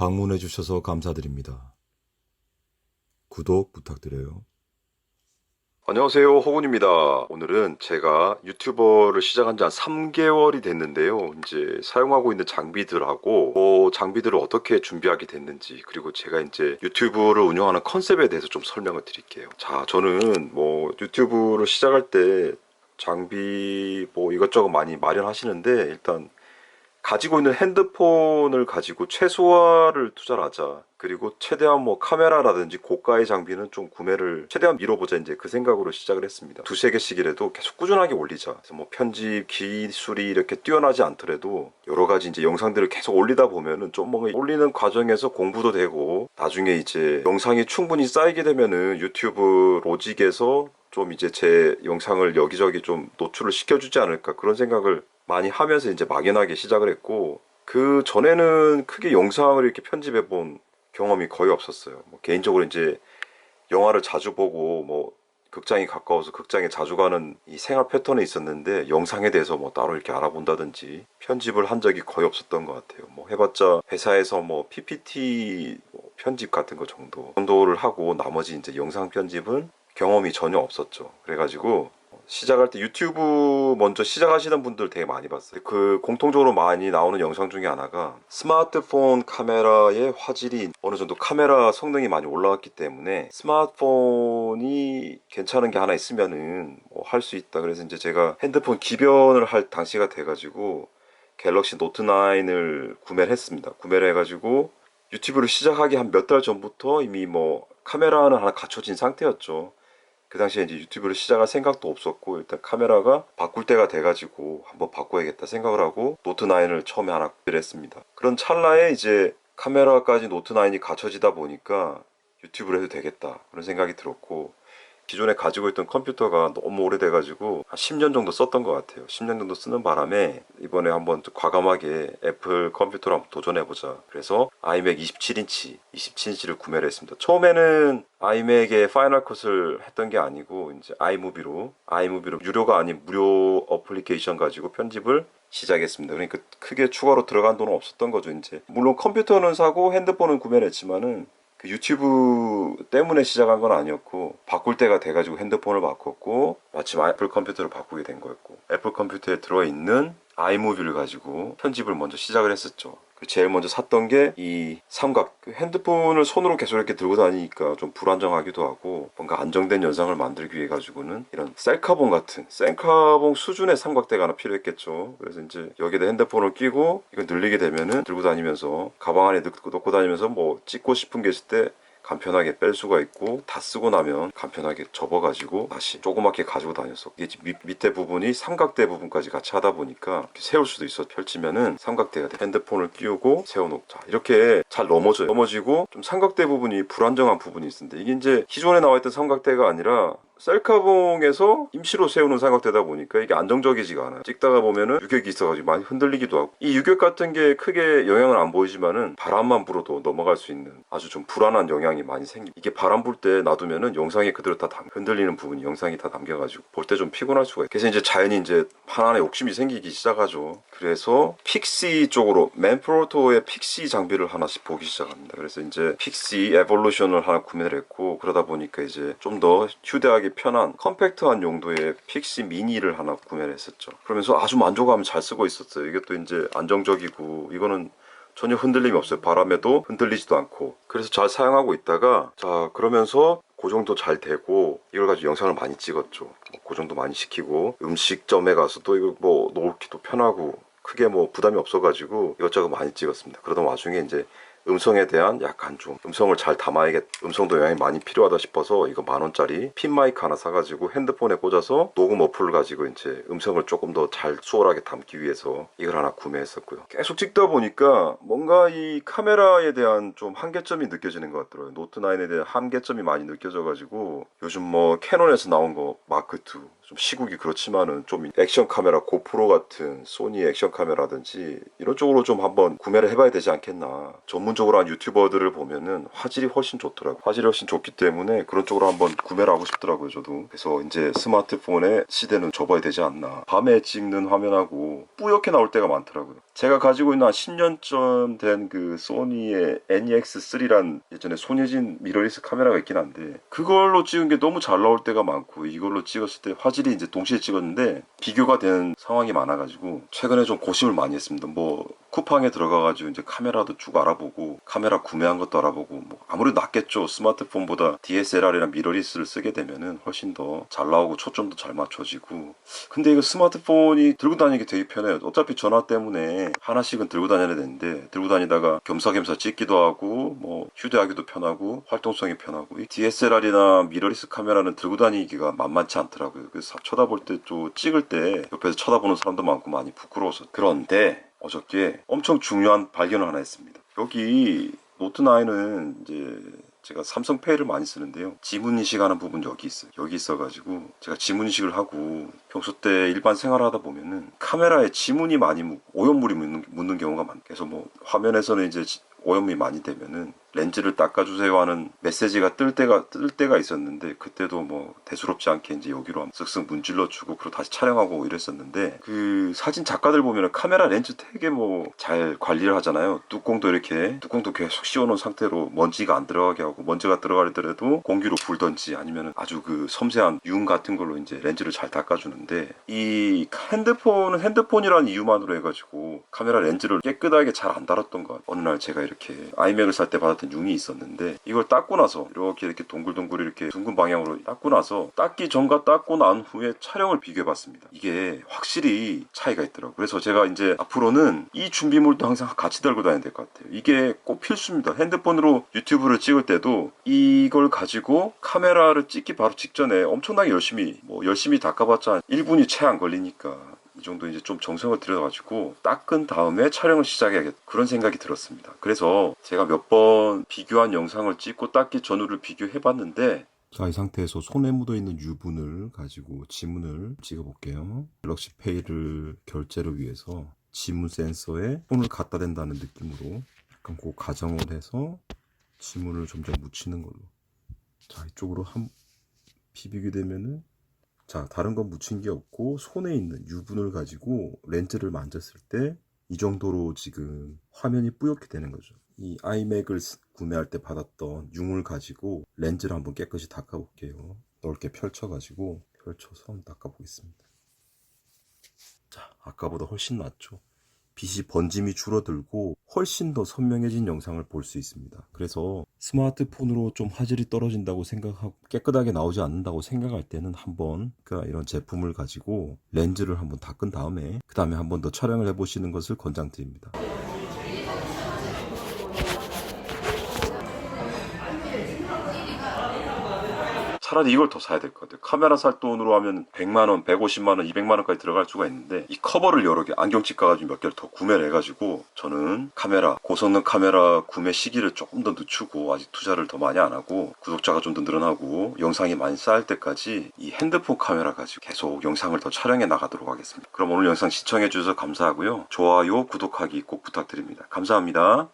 방문해 주셔서 감사드립니다. 구독 부탁드려요. 안녕하세요 호군입니다 오늘은 제가 유튜버를 시작한 지 한 3개월이 됐는데요 이제 사용하고 있는 장비들하고 뭐 장비들을 어떻게 준비하게 됐는지 그리고 제가 이제 유튜브를 운영하는 컨셉에 대해서 좀 설명을 드릴게요 자 저는 뭐 유튜브를 시작할 때 장비 뭐 이것저것 많이 마련하시는데 일단 가지고 있는 핸드폰을 가지고 최소화를 투자를 하자. 그리고 최대한 뭐 카메라라든지 고가의 장비는 좀 구매를 최대한 미뤄보자 이제 그 생각으로 시작을 했습니다. 두세 개씩이라도 계속 꾸준하게 올리자. 그래서 뭐 편집 기술이 이렇게 뛰어나지 않더라도 여러 가지 이제 영상들을 계속 올리다 보면은 좀 뭔가 올리는 과정에서 공부도 되고 나중에 이제 영상이 충분히 쌓이게 되면은 유튜브 로직에서 좀 이제 제 영상을 여기저기 좀 노출을 시켜주지 않을까 그런 생각을 많이 하면서 이제 막연하게 시작을 했고 그 전에는 크게 영상을 이렇게 편집해 본 경험이 거의 없었어요. 뭐 개인적으로 이제 영화를 자주 보고 뭐 극장이 가까워서 극장에 자주 가는 이 생활 패턴이 있었는데 영상에 대해서 뭐 따로 이렇게 알아본다든지 편집을 한 적이 거의 없었던 것 같아요. 뭐 해봤자 회사에서 뭐 PPT 뭐 편집 같은 거 정도 정도를 하고 나머지 이제 영상 편집은 경험이 전혀 없었죠. 그래가지고 시작할 때 유튜브 먼저 시작하시는 분들 되게 많이 봤어요. 그 공통적으로 많이 나오는 영상 중에 하나가 스마트폰 카메라의 화질이 어느 정도 카메라 성능이 많이 올라왔기 때문에 스마트폰이 괜찮은 게 하나 있으면은 뭐 할 수 있다. 그래서 이제 제가 핸드폰 기변을 할 당시가 돼가지고 갤럭시 노트 9을 구매를 했습니다. 구매를 해가지고 유튜브를 시작하기 한 몇 달 전부터 이미 뭐 카메라는 하나 갖춰진 상태였죠. 그 당시에 이제 유튜브를 시작할 생각도 없었고 일단 카메라가 바꿀 때가 돼가지고 한번 바꿔야겠다 생각을 하고 노트 9을 처음에 하나 구매를 했습니다. 그런 찰나에 이제 카메라까지 노트 9이 갖춰지다 보니까 유튜브를 해도 되겠다 그런 생각이 들었고 기존에 가지고 있던 컴퓨터가 너무 오래돼가지고 한 10년 정도 썼던 것 같아요. 10년 정도 쓰는 바람에 이번에 한번 좀 과감하게 애플 컴퓨터로 한번 도전해보자. 그래서 아이맥 27인치, 27인치를 구매를 했습니다. 처음에는 아이맥의 파이널 컷을 했던 게 아니고 이제 아이무비로 아이무비로 유료가 아닌 무료 어플리케이션 가지고 편집을 시작했습니다. 그러니까 크게 추가로 들어간 돈은 없었던 거죠, 이제. 물론 컴퓨터는 사고 핸드폰은 구매를 했지만은 그 유튜브 때문에 시작한 건 아니었고 바꿀 때가 돼가지고 핸드폰을 바꿨고 마침 애플 컴퓨터를 바꾸게 된 거였고 애플 컴퓨터에 들어있는 아이무비를 가지고 편집을 먼저 시작을 했었죠. 그 제일 먼저 샀던 게 이 삼각 그 핸드폰을 손으로 계속 이렇게 들고 다니니까 좀 불안정하기도 하고 뭔가 안정된 영상을 만들기 위해 가지고는 이런 셀카봉 같은 셀카봉 수준의 삼각대가 하나 필요했겠죠. 그래서 이제 여기다 핸드폰을 끼고 이거 늘리게 되면은 들고 다니면서 가방 안에 넣고 다니면서 뭐 찍고 싶은 게 있을 때 간편하게 뺄 수가 있고 다 쓰고 나면 간편하게 접어가지고 다시 조그맣게 가지고 다녔어. 이게 밑, 밑에 부분이 삼각대 부분까지 같이 하다 보니까 이렇게 세울 수도 있어. 펼치면은 삼각대가 돼. 핸드폰을 끼우고 세워놓자. 이렇게 잘 넘어져요. 넘어지고 좀 삼각대 부분이 불안정한 부분이 있는데 이게 이제 기존에 나와 있던 삼각대가 아니라 셀카봉에서 임시로 세우는 삼각대다 보니까 이게 안정적이지가 않아요. 찍다가 보면은 유격이 있어가지고 많이 흔들리기도 하고 이 유격 같은 게 크게 영향을 안 보이지만은 바람만 불어도 넘어갈 수 있는 아주 좀 불안한 영향이 많이 생기. 이게 바람 불 때 놔두면은 영상이 그대로 다 담, 흔들리는 부분이 영상이 다 담겨가지고 볼 때 좀 피곤할 수가 있어요. 그래서 이제 자연히 이제 하나의 욕심이 생기기 시작하죠. 그래서 픽시 쪽으로 맨프로토의 픽시 장비를 하나씩 보기 시작합니다. 그래서 이제 픽시 에볼루션을 하나 구매를 했고 그러다 보니까 이제 좀 더 휴대하 기 편한 컴팩트한 용도의 픽시 미니를 하나 구매를 했었죠. 그러면서 아주 만족하면 잘 쓰고 있었어요. 이게 또 이제 안정적이고 이거는 전혀 흔들림이 없어요. 바람에도 흔들리지도 않고. 그래서 잘 사용하고 있다가 자 그러면서 고정도 잘 되고 이걸 가지고 영상을 많이 찍었죠. 뭐 고정도 많이 시키고 음식점에 가서도 이걸 뭐 놓기도 편하고 크게 뭐 부담이 없어가지고 이것저것 많이 찍었습니다. 그러던 와중에 이제 음성에 대한 약간 좀 음성을 잘 담아야겠 음성도 영향이 많이 필요하다 싶어서 이거 만 원짜리 핀 마이크 하나 사가지고 핸드폰에 꽂아서 녹음 어플을 가지고 이제 음성을 조금 더 잘 수월하게 담기 위해서 이걸 하나 구매했었고요. 계속 찍다 보니까 뭔가 이 카메라에 대한 좀 한계점이 느껴지는 것 같더라고요. 노트 9에 대한 한계점이 많이 느껴져 가지고 요즘 뭐 캐논에서 나온 거 마크 2 좀 시국이 그렇지만은 좀 액션 카메라 고프로 같은 소니 액션 카메라든지 이런 쪽으로 좀 한번 구매를 해봐야 되지 않겠나 전문 적으로 한 유튜버들을 보면은 화질이 훨씬 좋더라고요. 화질이 훨씬 좋기 때문에 그런 쪽으로 한번 구매를 하고 싶더라고요 저도. 그래서 이제 스마트폰의 시대는 접어야 되지 않나. 밤에 찍는 화면하고 뿌옇게 나올 때가 많더라고요 제가 가지고 있는 한 10년쯤 된 그 소니의 NEX3란 예전에 손예진 미러리스 카메라가 있긴 한데 그걸로 찍은 게 너무 잘 나올 때가 많고 이걸로 찍었을 때 화질이 이제 동시에 찍었는데 비교가 되는 상황이 많아가지고 최근에 좀 고심을 많이 했습니다. 뭐 쿠팡에 들어가가지고 이제 카메라도 쭉 알아보고 카메라 구매한 것도 알아보고 뭐 아무래도 낫겠죠. 스마트폰보다 DSLR이나 미러리스를 쓰게 되면은 훨씬 더 잘 나오고 초점도 잘 맞춰지고 근데 이거 스마트폰이 들고 다니기 되게 편해요. 어차피 전화 때문에 하나씩은 들고 다녀야 되는데 들고 다니다가 겸사겸사 찍기도 하고 뭐 휴대하기도 편하고 활동성이 편하고 이 DSLR이나 미러리스 카메라는 들고 다니기가 만만치 않더라고요. 그래서 쳐다볼 때 또 찍을 때 옆에서 쳐다보는 사람도 많고 많이 부끄러워서 그런데 어저께 엄청 중요한 발견을 하나 했습니다. 여기 노트 9은 이제 제가 삼성페이를 많이 쓰는데요. 지문 인식하는 부분 여기 있어요. 여기 있어가지고 제가 지문 인식을 하고 평소 때 일반 생활하다 보면은 카메라에 지문이 많이 묻, 오염물이 묻는, 묻는 경우가 많아요. 그래서 뭐 화면에서는 이제 지- 오염이 많이 되면은 렌즈를 닦아주세요 하는 메시지가 뜰 때가 뜰 때가 있었는데 그때도 뭐 대수롭지 않게 이제 여기로 쓱쓱 문질러 주고 그리고 다시 촬영하고 이랬었는데 그 사진 작가들 보면은 카메라 렌즈 되게 뭐 잘 관리를 하잖아요 뚜껑도 이렇게 뚜껑도 계속 씌워놓은 상태로 먼지가 안 들어가게 하고 먼지가 들어가더라도 공기로 불던지 아니면은 아주 그 섬세한 융 같은 걸로 이제 렌즈를 잘 닦아주는데 이 핸드폰은 핸드폰이라는 이유만으로 해가지고 카메라 렌즈를 깨끗하게 잘 안 달았던 것. 어느 날 제가 이렇게 아이맥을 살 때 받았던 융이 있었는데 이걸 닦고 나서 이렇게 이렇게 동글동글 이렇게 둥근 방향으로 닦고 나서 닦기 전과 닦고 난 후에 촬영을 비교해 봤습니다. 이게 확실히 차이가 있더라고요. 그래서 제가 이제 앞으로는 이 준비물도 항상 같이 들고 다녀야 될 것 같아요. 이게 꼭 필수입니다. 핸드폰으로 유튜브를 찍을 때도 이걸 가지고 카메라를 찍기 바로 직전에 엄청나게 열심히 뭐 열심히 닦아봤자 1분이 채 안 걸리니까 이 정도 이제 좀 정성을 들여가지고 닦은 다음에 촬영을 시작해야겠다 그런 생각이 들었습니다. 그래서 제가 몇 번 비교한 영상을 찍고 닦기 전후를 비교해봤는데 자, 이 상태에서 손에 묻어 있는 유분을 가지고 지문을 찍어 볼게요. 갤럭시 페이를 결제를 위해서 지문 센서에 손을 갖다 댄다는 느낌으로 약간 그 가정을 해서 지문을 점점 묻히는 걸로. 자, 이쪽으로 한 비비게 되면은 자, 다른 건 묻힌 게 없고 손에 있는 유분을 가지고 렌즈를 만졌을 때 이 정도로 지금 화면이 뿌옇게 되는 거죠. 이 아이맥을 쓰- 구매할 때 받았던 융을 가지고 렌즈를 한번 깨끗이 닦아볼게요. 넓게 펼쳐가지고 펼쳐서 닦아보겠습니다. 자, 아까보다 훨씬 낫죠. 빛이 번짐이 줄어들고 훨씬 더 선명해진 영상을 볼 수 있습니다. 그래서 스마트폰으로 좀 화질이 떨어진다고 생각하고 깨끗하게 나오지 않는다고 생각할 때는 한번 그러니까 이런 제품을 가지고 렌즈를 한번 닦은 다음에 그 다음에 한번 더 촬영을 해보시는 것을 권장드립니다. 차라리 이걸 더 사야 될 것 같아요. 카메라 살 돈으로 하면 100만원, 150만원, 200만원까지 들어갈 수가 있는데 이 커버를 여러 개, 안경집 가가지고 몇 개를 더 구매를 해가지고 저는 카메라, 고성능 카메라 구매 시기를 조금 더 늦추고 아직 투자를 더 많이 안 하고 구독자가 좀 더 늘어나고 영상이 많이 쌓일 때까지 이 핸드폰 카메라 가지고 계속 영상을 더 촬영해 나가도록 하겠습니다. 그럼 오늘 영상 시청해 주셔서 감사하고요. 좋아요, 구독하기 꼭 부탁드립니다. 감사합니다.